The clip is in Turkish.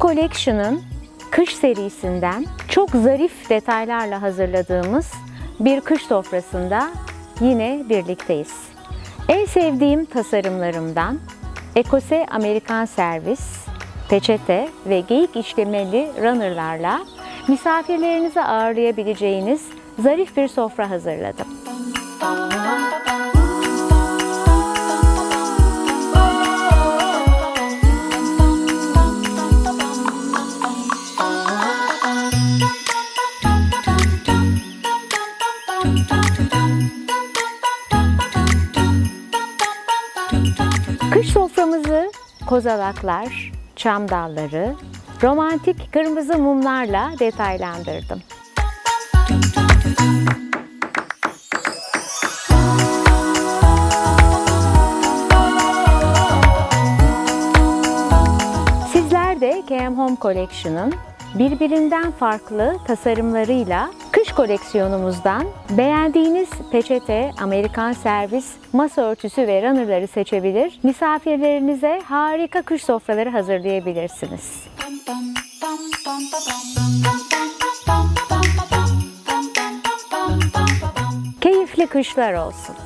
Collection'ın kış serisinden çok zarif detaylarla hazırladığımız bir kış sofrasında yine birlikteyiz. En sevdiğim tasarımlarımdan Ekose Amerikan Servis, peçete ve geyik işlemeli runnerlarla misafirlerinizi ağırlayabileceğiniz zarif bir sofra hazırladım. Kış soframızı kozalaklar, çam dalları, romantik kırmızı mumlarla detaylandırdım. Sizler de KM Home Collection'ın birbirinden farklı tasarımlarıyla kış koleksiyonumuzdan beğendiğiniz peçete, Amerikan servis, masa örtüsü ve runnerları seçebilir, misafirlerinize harika kış sofraları hazırlayabilirsiniz. Keyifli kışlar olsun.